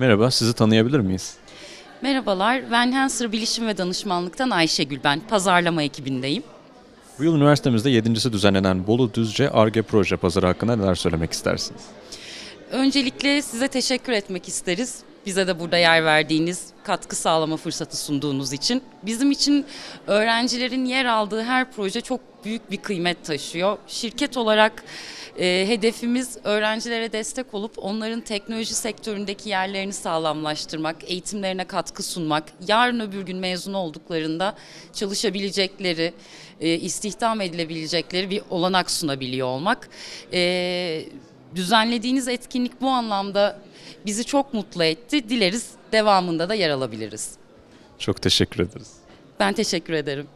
Merhaba, sizi tanıyabilir miyiz? Merhabalar, ben Hanser Bilişim ve Danışmanlık'tan Ayşegül ben. Pazarlama ekibindeyim. Bu yıl üniversitemizde yedincisi düzenlenen Bolu Düzce ARGE proje pazarı hakkında neler söylemek istersiniz? Öncelikle size teşekkür etmek isteriz. Bize de burada yer verdiğiniz, katkı sağlama fırsatı sunduğunuz için. Bizim için öğrencilerin yer aldığı her proje çok büyük bir kıymet taşıyor. Şirket olarak e, hedefimiz öğrencilere destek olup onların teknoloji sektöründeki yerlerini sağlamlaştırmak, eğitimlerine katkı sunmak, yarın öbür gün mezun olduklarında çalışabilecekleri, e, istihdam edilebilecekleri bir olanak sunabiliyor olmak. E, düzenlediğiniz etkinlik bu anlamda bizi çok mutlu etti. Dileriz devamında da yer alabiliriz. Çok teşekkür ederiz. Ben teşekkür ederim.